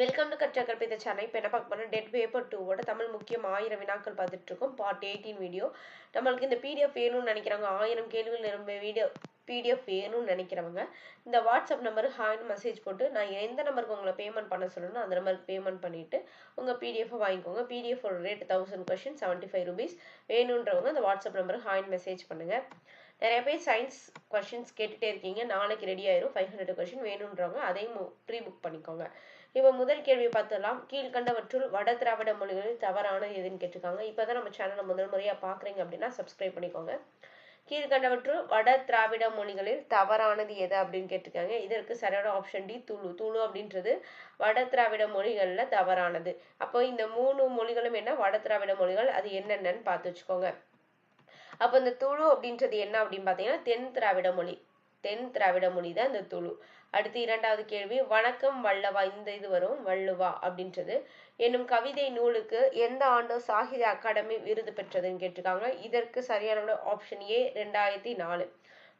Welcome to கற்ற கற்பித்த channel இப்போ என்ன பார்க்க போறோம் டெட் பேப்பர் டூவோட தமிழ் முக்கியம் ஆயிரம் வினாக்கள் பார்த்துட்டு இருக்கோம் பார்ட் எயிட்டீன் வீடியோ நம்மளுக்கு இந்த பிடிஎஃப் வேணும்னு நினைக்கிறவங்க ஆயிரம் கேள்விகள் நிரம்ப வீடியோ பிடிஎஃப் வேணும்னு நினைக்கிறவங்க இந்த வாட்ஸ்அப் நம்பர் ஹாய்னு மெசேஜ் போட்டு நான் எந்த நம்பருக்கு உங்களை பேமெண்ட் பண்ண சொல்லணும் அந்த நம்பருக்கு பேமெண்ட் பண்ணிவிட்டு உங்கள் பிடிஎஃப் வாங்கிக்கோங்க. PDF rate thousand question seventy five rupees வேணுன்றவங்க அந்த வாட்ஸ்அப் நம்பருக்கு ஹாய்னு மெசேஜ் பண்ணுங்கள் நிறைய பேர் சயின்ஸ் கொஷின்ஸ் கேட்டுகிட்டே இருக்கீங்க நாளைக்கு ரெடி ஆயிரும். ஃபைவ் ஹண்ட்ரட் கொஷின் வேணுன்றவங்க அதையும் ப்ரீ புக் பண்ணிக்கோங்க. இப்போ முதல் கேள்வி பார்த்துடலாம். கீழ்கண்டவற்றுள் வட திராவிட மொழிகளில் தவறானது எதுன்னு கேட்டிருக்காங்க. இப்போ தான் நம்ம சேனலை முதல் முறையாக பார்க்குறீங்க அப்படின்னா சப்ஸ்கிரைப் பண்ணிக்கோங்க. கீழ்கண்டவற்றுள் வட திராவிட மொழிகளில் தவறானது எது அப்படின்னு கேட்டிருக்காங்க. இதற்கு சரியான ஆப்ஷன் டி துளு. துளு அப்படின்றது வட திராவிட மொழிகளில் தவறானது. அப்போ இந்த மூணு மொழிகளும் என்ன? வட திராவிட மொழிகள். அது என்னென்னன்னு பார்த்து வச்சுக்கோங்க. அப்போ இந்த துளு அப்படின்றது என்ன அப்படின்னு பார்த்தீங்கன்னா தென் திராவிட மொழி. தென் திராவிட மொழி தான் இந்த துளு அடுத்து இரண்டாவது கேள்வி வணக்கம் வல்லவா இந்த இது வரும் வள்ளுவா அப்படின்றது. என்னும் கவிதை நூலுக்கு எந்த ஆண்டு சாகித்ய அகாடமி விருது பெற்றதுன்னு கேட்டிருக்காங்க. இதற்கு சரியான ஆப்ஷன் ஏ ரெண்டாயிரத்தி நாலு.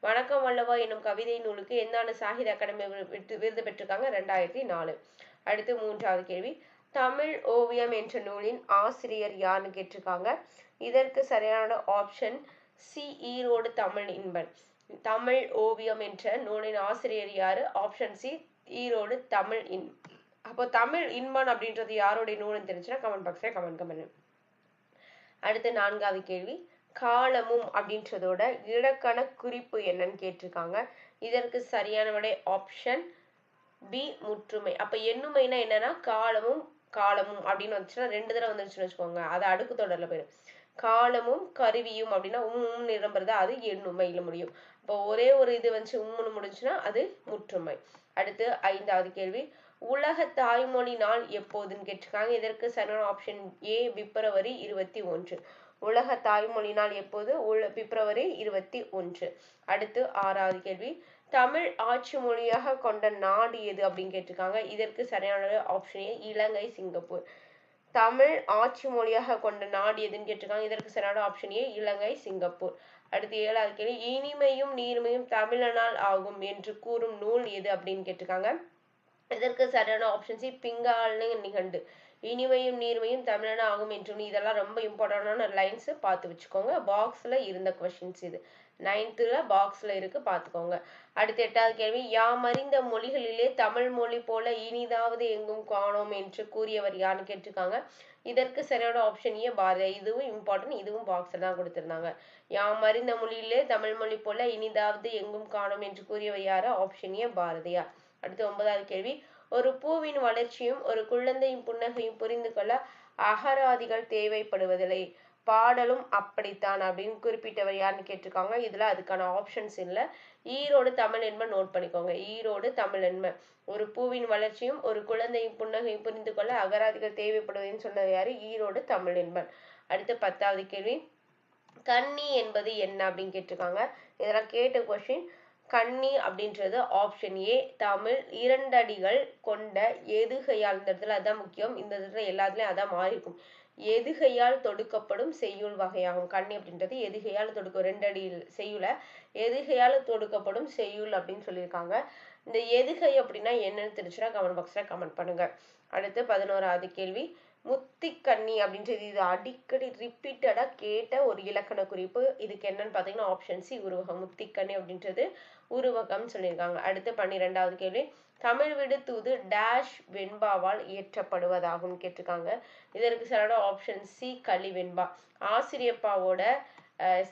வணக்கம் வல்லவா என்னும் கவிதை நூலுக்கு எந்த ஆண்டு சாகித்ய அகாடமி விருது பெற்றிருக்காங்க? ரெண்டாயிரத்தி நாலு. அடுத்து மூன்றாவது கேள்வி தமிழ் ஓவியம் என்ற நூலின் ஆசிரியர் யாருன்னு கேட்டிருக்காங்க? இதற்கு சரியான ஆப்ஷன் சி ஈரோடு தமிழ் இன்பன். தமிழ் ஓவியம் என்ற நூலின் ஆசிரியர் யாரு? ஆப்ஷன் சி ஈரோடு தமிழ் இன். அப்போ தமிழ் இன்பன் அப்படின்றது யாருடைய நூல்னு தெரிஞ்சுன்னா கமெண்ட் பாக்ஸ்ல கமெண்ட் பண்ணுங்க. அடுத்து நான்காவது கேள்வி. காலமும் அப்படின்றதோட இலக்கண குறிப்பு என்னன்னு கேட்டிருக்காங்க. இதற்கு சரியான விடை ஆப்ஷன் பி முற்றுமை. அப்ப எண்ணுமைனா என்னன்னா காலமும் காலமும் அப்படின்னு வந்துச்சுன்னா ரெண்டு தடவை வந்துருச்சுன்னு வச்சுக்கோங்க. அது அடுக்கு தொடர்ல போயிடும். காலமும் கருவியும் அப்படின்னா உம் நிரம்புறது? அது எண்ணுமையில முடியும். இப்போ ஒரே ஒரு இது வந்து உம்முன்னு முடிஞ்சுன்னா அது முற்றுமை. அடுத்து ஐந்தாவது கேள்வி. உலக தாய்மொழி நாள் எப்போதுன்னு கேட்டிருக்காங்க. இதற்கு சரியான ஆப்ஷன் ஏ பிப்ரவரி இருபத்தி ஒன்று. உலக தாய்மொழி நாள் எப்போது? உல பிப்ரவரி இருபத்தி ஒன்று. அடுத்து ஆறாவது கேள்வி. தமிழ் ஆட்சி மொழியாக கொண்ட நாடு எது அப்படின்னு கேட்டிருக்காங்க. இதற்கு சரியான option A Ilangai Singapore. Tamil ஆட்சி மொழியாக கொண்ட நாடு எதுன்னு கேட்டிருக்காங்க. இதற்கு சரியான ஆப்ஷன் ஏ இலங்கை சிங்கப்பூர். அடுத்து ஏழாவது கேள்வி இனிமையும் நீர்மையும் தமிழனால் ஆகும் என்று கூறும் நூல் எது அப்படின்னு கேட்டிருக்காங்க. இதற்கு சரியான ஆப்ஷன் சி பிங்காலு நிகண்டு. இனிமையும் நீர்மையும் தமிழனா ஆகும் என்று இதெல்லாம் ரொம்ப இம்பார்ட்டண்டான லைன்ஸ் பார்த்து வச்சுக்கோங்க. பாக்ஸ்ல இருந்த கொஷின்ஸ் இது. நைன்த்துல பாக்ஸ்ல இருக்கு பார்த்துக்கோங்க. அடுத்த எட்டாவது கேள்வி யாமறிந்த மொழிகளிலே தமிழ் மொழி போல இனிதாவது எங்கும் காணோம் என்று கூறியவர் யாருன்னு கேட்டிருக்காங்க. இதற்கு சரியான ஆப்ஷன் ஏ பாரதியா இதுவும் இம்பார்ட்டன்ட் இதுவும் பாக்ஸ்ல தான் கொடுத்திருந்தாங்க. யாம் அறிந்த மொழியிலே தமிழ் மொழி போல இனிதாவது எங்கும் காணோம் என்று கூறியவர் யாரு? ஆப்ஷன் ஏ பாரதியா அடுத்து ஒன்பதாவது கேள்வி ஒரு பூவின் வளர்ச்சியும் ஒரு குழந்தையின் புன்னகையும் புரிந்து கொள்ள அகராதிகள் தேவைப்படுவதில்லை. பாடலும் அப்படித்தான் அப்படின்னு குறிப்பிட்டவர் யாருன்னு கேட்டிருக்காங்க. இதுல அதுக்கான ஆப்ஷன்ஸ் இல்லை. ஈரோடு தமிழ் என்ப நோட் பண்ணிக்கோங்க. ஈரோடு தமிழ் என்ப ஒரு பூவின் வளர்ச்சியும் ஒரு குழந்தையின் புன்னகையும் புரிந்து கொள்ள அகராதிகள் தேவைப்படுவதுன்னு சொன்னது யாரு? ஈரோடு தமிழ் என்பன் அடுத்து பத்தாவது கேள்வி. கன்னி என்பது என்ன அப்படின்னு கேட்டிருக்காங்க. இதெல்லாம் கேட்ட கொஸ்டின் கன்னி அப்படின்றது ஆப்ஷன் ஏ தமிழ் இரண்டடிகள் கொண்ட எதுகையால் இந்த இடத்துல அதான் முக்கியம். இந்த இடத்துல எல்லாத்துலயும் அதான் மாறி இருக்கும் எதுகையால் தொடுக்கப்படும் செய்யுள் வகையாகும். கண்ணி அப்படின்றது எதுகையால் தொடுக்க ரெண்டு அடி செய்யுல எதுகையால் தொடுக்கப்படும் செய்யுள் அப்படின்னு சொல்லியிருக்காங்க. இந்த எதுகை அப்படின்னா என்னன்னு தெரிஞ்சுன்னா கமெண்ட் பாக்ஸ்ல கமெண்ட் பண்ணுங்க. அடுத்து பதினோராவது கேள்வி. முத்திக்கண்ணி அப்படின்றது இது அடிக்கடி ரிப்பீட்டடா கேட்ட ஒரு இலக்கண குறிப்பு. இதுக்கு என்னன்னு பாத்தீங்கன்னா ஆப்ஷன் சி உருவகம் முத்திக்கண்ணி அப்படின்றது உருவகம் சொல்லியிருக்காங்க. அடுத்து பன்னிரெண்டாவது கேள்வி. தமிழ் விடு தூது டேஷ் வெண்பாவால் இயற்றப்படுவதாகும் கேட்டிருக்காங்க. இதற்கு சரியான ஆப்ஷன் சி களி வெண்பா. ஆசிரியப்பாவோட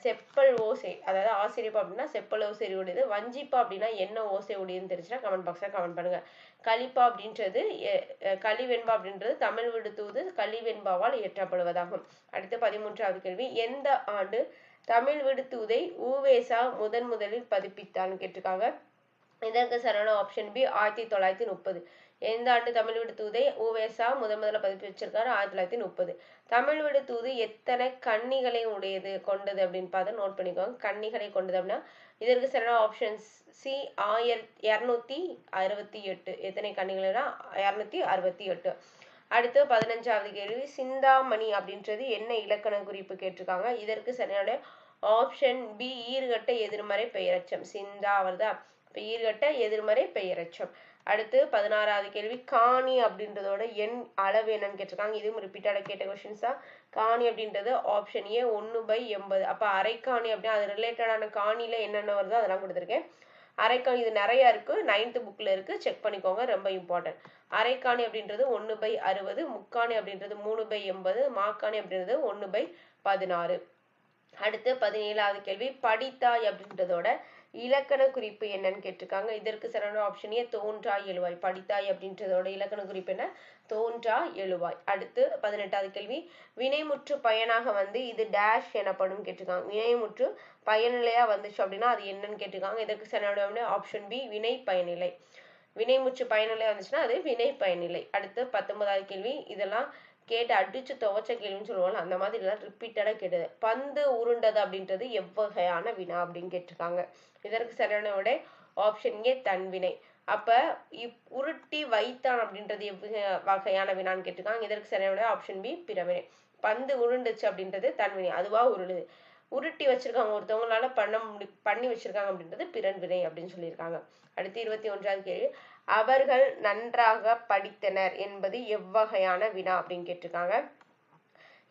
செப்பல் ஓசை அதாவது ஆசிரியப்பா அப்படின்னா செப்பல் ஓசை உடையது வஞ்சிப்பா அப்படின்னா என்ன ஓசை உடையதுன்னு தெரிஞ்சுன்னா கமெண்ட் பாக்ஸ்ல கமெண்ட் பண்ணுங்க. களிப்பா அப்படின்றது கலிவெண்பா அப்படின்றது தமிழ் விடுத்தூது கலிவெண்பாவால் இயற்றப்படுவதாகும். அடுத்து பதிமூன்றாவது கேள்வி எந்த ஆண்டு தமிழ் விடுத்தூதை ஊவேசா முதன் முதலில் பதிப்பித்தான்னு கேட்டிருக்காங்க. இதற்கு சரியான ஆப்ஷன் பி ஆயிரத்தி தொள்ளாயிரத்தி முப்பது. எந்த ஆண்டு தமிழ் விடு தூதை ஊவேசா முத முதல்ல பதிப்பு வச்சிருக்காரு ஆயிரத்தி தொள்ளாயிரத்தி முப்பது. தமிழ் விடு தூது எத்தனை கன்னிகளை உடையது கொண்டது அப்படின்னு பார்த்து நோட் பண்ணிக்கோங்க. கன்னிகளை கொண்டது அப்படின்னா இதற்கு சரியான ஆப்ஷன்ஸ் சி ஆயிரத்தி இரநூத்தி அறுபத்தி எட்டு. எத்தனை கன்னிகள்னா இரநூத்தி அறுபத்தி எட்டு. அடுத்து பதினஞ்சாவது கேள்வி. சிந்தாமணி அப்படின்றது என்ன இலக்கண குறிப்பு கேட்டிருக்காங்க? இதற்கு சரியான ஆப்ஷன் பி ஈர்கட்ட எதிர்மறை பெயரச்சம். சிந்தா வருதா இப்போ ஈர்கட்ட எதிர்மறை பெயரச்சம். அடுத்து பதினாறாவது கேள்வி காணி அப்படின்றதோட எண் அளவு என்னன்னு கேட்டிருக்காங்க. இதுவும் ரிப்பீட்டடாக கேட்ட கொஷின்ஸ் தான் காணி அப்படின்றது ஆப்ஷன் ஏ ஒன்று பை எண்பது. அப்போ அரைக்காணி அப்படின்னா அது ரிலேட்டடான காணியில் என்னென்ன வருதோ அதெல்லாம் கொடுத்துருக்கேன். அரைக்காணி இது நிறைய இருக்கு. நைன்த் புக்கில் இருக்கு. செக் பண்ணிக்கோங்க. ரொம்ப இம்பார்ட்டன்ட் அரைக்காணி அப்படின்றது ஒன்று பை அறுபது. முக்காணி அப்படின்றது மூணு பை எண்பது. மாக்காணி அப்படின்றது ஒன்று பை பதினாறு. அடுத்து பதினேழாவது கேள்வி படித்தாய் அப்படின்றதோட இலக்கண குறிப்பு என்னன்னு கேட்டிருக்காங்க. இதற்கு சரியான ஆப்ஷனே தோன்றா எழுவாய். படித்தாய் அப்படின்றதோட இலக்கண குறிப்பு என்ன? தோன்றா எழுவாய். அடுத்து பதினெட்டாவது கேள்வி. வினைமுற்று பயனாக வந்து இது டேஷ் எனப்படும் கேட்டிருக்காங்க. வினைமுற்று பயனிலையா வந்துச்சு அப்படின்னா அது என்னன்னு கேட்டிருக்காங்க. இதற்கு சரியான ஆப்ஷன் பி வினை பயனிலை வினைமுற்று பயனிலை வந்துச்சுன்னா அது வினை பயனிலை அடுத்து பத்தொன்பதாவது கேள்வி. இதெல்லாம் கேட்டு அடிச்சு துவைச்ச கேள்வின்னு சொல்லுவாங்க அந்த மாதிரி எல்லாம் ரிப்பீட்டடாக கேட்டது. பந்து உருண்டது அப்படின்றது எவ்வகையான வினா அப்படின்னு கேட்டிருக்காங்க. இதற்கு சரியான விட ஆப்ஷன் ஏ தன்வினை அப்ப இப் உருட்டி வைத்தான் அப்படின்றது எவ்வகை வகையான வினான்னு கேட்டிருக்காங்க. இதற்கு சரியான விட ஆப்ஷன் பி பிறவினை பந்து உருண்டுச்சு அப்படின்றது தன்வினை அதுவா உருளுது. உருட்டி வச்சிருக்காங்க. ஒருத்தவங்களால பண்ண முடி பண்ணி வச்சிருக்காங்க அப்படின்றது பிறன் வினை அப்படின்னு சொல்லியிருக்காங்க. அடுத்து இருபத்தி ஒன்றாவது கேள்வி. அவர்கள் நன்றாக படித்தனர் என்பது எவ்வகையான வினா அப்படின்னு கேட்டிருக்காங்க.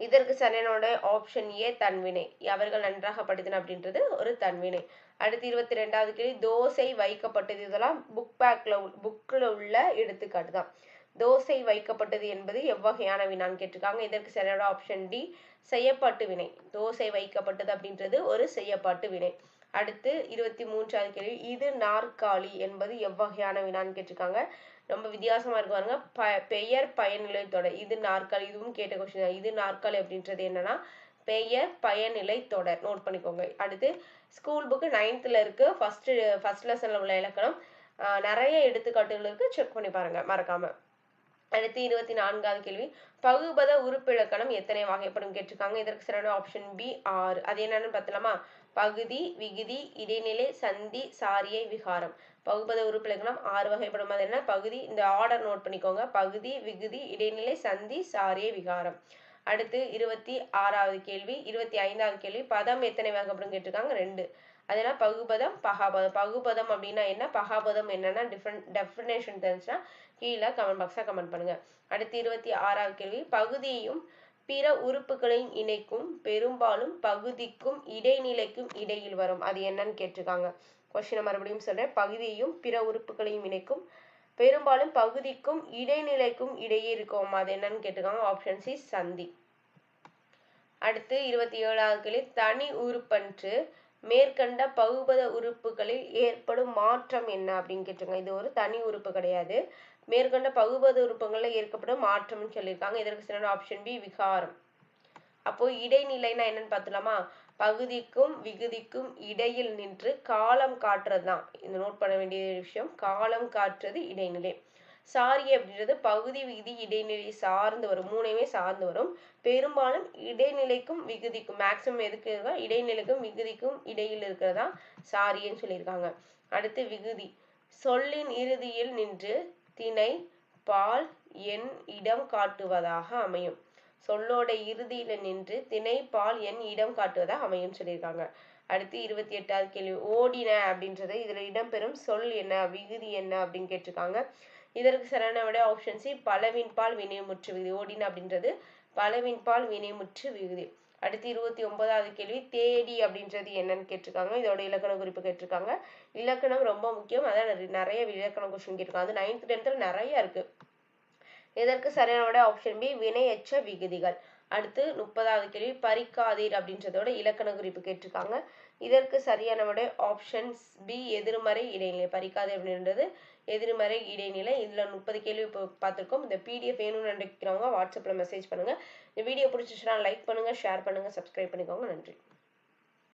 இதற்கு சனனோட ஆப்ஷன் ஏ தன்வினை அவர்கள் நன்றாக படித்தனர் அப்படின்றது ஒரு தன்வினை அடுத்து இருபத்தி ரெண்டாவது கேள்வி. தோசை வைக்கப்பட்டது இதெல்லாம் புக் பேக்ல புக்கில் உள்ள எடுத்துக்காட்டு தான் தோசை வைக்கப்பட்டது என்பது எவ்வகையான வினான்னு கேட்டிருக்காங்க. இதற்கு சரியான ஆப்ஷன் டி செய்யப்பாட்டு வினை. தோசை வைக்கப்பட்டது அப்படின்றது ஒரு செய்யப்பாட்டு வினை. அடுத்து இருபத்தி மூன்றாவது கேள்வி இது நாற்காலி என்பது எவ்வகையான வினான்னு கேட்டிருக்காங்க. ரொம்ப வித்தியாசமா இருக்கு பாருங்க. ப பெயர் பயனிலை தொடர். இது நாற்காலி இதுவும் கேட்ட கொஸ்டின் தான். இது நாற்காலி அப்படின்றது என்னன்னா பெயர் பயனிலை தொடர். நோட் பண்ணிக்கோங்க. அடுத்து ஸ்கூல் புக்கு நைன்த்தில் இருக்கு. ஃபர்ஸ்ட் ஃபர்ஸ்ட் லெசன்ல உள்ள இலக்கணம். நிறைய எடுத்துக்காட்டுகள் இருக்கு. செக் பண்ணி பாருங்க. மறக்காம. அடுத்து இருபத்தி நான்காவது கேள்வி பகுபத உறுப்பிலக்கணம் எத்தனை வகைப்படும் கேட்டிருக்காங்க. இதற்கு சரியான ஆப்ஷன் பி ஆறு. அது என்னன்னு பார்த்தலாமா? பகுதி விகுதி இடைநிலை சந்தி சாரியை விகாரம். பகுபத உறுப்பிலக்கணம் ஆறு வகைப்படும். அது என்ன? பகுதி இந்த ஆர்டர் நோட் பண்ணிக்கோங்க. பகுதி விகுதி இடைநிலை சந்தி சாரியை விகாரம். அடுத்து இருபத்தி ஆறாவது கேள்வி இருபத்தி ஐந்தாவது கேள்வி பதம் எத்தனை வகைப்படும் கேட்டிருக்காங்க? ரெண்டு. அதெல்லாம் பகுபதம் பகாபதம். பகுபதம் அப்படின்னா என்ன? பகாபதம் என்னன்னா டிஃப்ரெண்ட் டெஃபினேஷன் தெரிஞ்சுன்னா கீழே கமெண்ட் பாக்ஸில் கமெண்ட் பண்ணுங்க. அடுத்து இருபத்தி ஆறாவது கேள்வி. பகுதியையும் பிற உறுப்புகளையும் இணைக்கும் பெரும்பாலும் பகுதிக்கும் இடைநிலைக்கும் இடையில் வரும். அது என்னன்னு கேட்டிருக்காங்க. கொஸ்டினை மறுபடியும் சொல்றேன். பகுதியையும் பிற உறுப்புகளையும் இணைக்கும் பெரும்பாலும் பகுதிக்கும் இடைநிலைக்கும் இடையே இருக்கும். அது என்னன்னு கேட்டிருக்காங்க. ஆப்ஷன் சி சந்தி. அடுத்து இருபத்தி ஏழாவது கேள்வி. தனி உறுப்பன்று மேற்கண்ட பகுபத உறுப்புகளில் ஏற்படும் மாற்றம் என்ன அப்படின்னு கேட்டிருக்காங்க. இது ஒரு தனி உறுப்பு கிடையாது. மேற்கண்ட பகுபத உறுப்புகளில் ஏற்கப்படும் மாற்றம்னு சொல்லியிருக்காங்க. இதற்கு சரியான ஆப்ஷன் பி விகாரம். அப்போ இடைநிலைனா என்னன்னு பார்த்துலாமா பகுதிக்கும் விகுதிக்கும் இடையில் நின்று காலம் காட்டுறது தான். இந்த நோட் பண்ண வேண்டிய விஷயம் காலம் காட்டுறது இடைநிலை. சாரி அப்படின்றது பகுதி விகுதி இடைநிலை சார்ந்து வரும். மூணையுமே சார்ந்து வரும். பெரும்பாலும் இடைநிலைக்கும் விகுதிக்கும் மேக்சிமம் எதுக்கு இருக்கா? இடைநிலைக்கும் விகுதிக்கும் இடையில் இருக்கிறதா? சாரின்னு சொல்லியிருக்காங்க. அடுத்து விகுதி. சொல்லின் இறுதியில் நின்று திணை பால் எண் இடம் காட்டுவதாக அமையும். சொல்லோட இறுதியில நின்று திணை பால் எண் இடம் காட்டுவதாக அமையும் சொல்லியிருக்காங்க. அடுத்து இருபத்தி எட்டாவது கேள்வி. ஓடின அப்படின்றது இதுல இடம்பெறும் சொல் என்ன விகுதி என்ன அப்படின்னு கேட்டிருக்காங்க. இதற்கு சரியான விட ஆப்ஷன் சி பலவின் பால் வினைமுற்று விகுதி. ஓடின அப்படின்றது பலவின் பால் வினைமுற்று விகுதி. அடுத்து இருபத்தி ஒன்பதாவது கேள்வி தேடி அப்படின்றது என்னன்னு கேட்டிருக்காங்க. இதோட இலக்கண குறிப்பு கேட்டிருக்காங்க. இலக்கணம் ரொம்ப முக்கியம். அதான் நிறைய- இலக்கணம் இலக்கண கொஸ்டின் கேட்டிருக்காங்க. அது நைன்த் டென்த்தில் நிறைய இருக்கு. இதற்கு சரியான விட ஆப்ஷன் பி வினையற்ற விகுதிகள். அடுத்து முப்பதாவது கேள்வி பறிக்காதீர் அப்படின்றதோட இலக்கண குறிப்பு கேட்டிருக்காங்க. இதற்கு சரியான விட ஆப்ஷன்ஸ் பி எதிர்மறை இடைநிலை. பறிக்காதீர் அப்படின்றது எதிர்மறை இடைநிலை. இதுல முப்பது கேள்வி இப்போ பார்த்துருக்கோம். இந்த பிடிஎஃப் வேணும்னு நினைக்கிறவங்க வாட்ஸ்அப்ல மெசேஜ் பண்ணுங்க. இந்த வீடியோ பிடிச்சிச்சுன்னா லைக் பண்ணுங்க ஷேர் பண்ணுங்க சப்ஸ்கிரைப் பண்ணிக்கோங்க. நன்றி.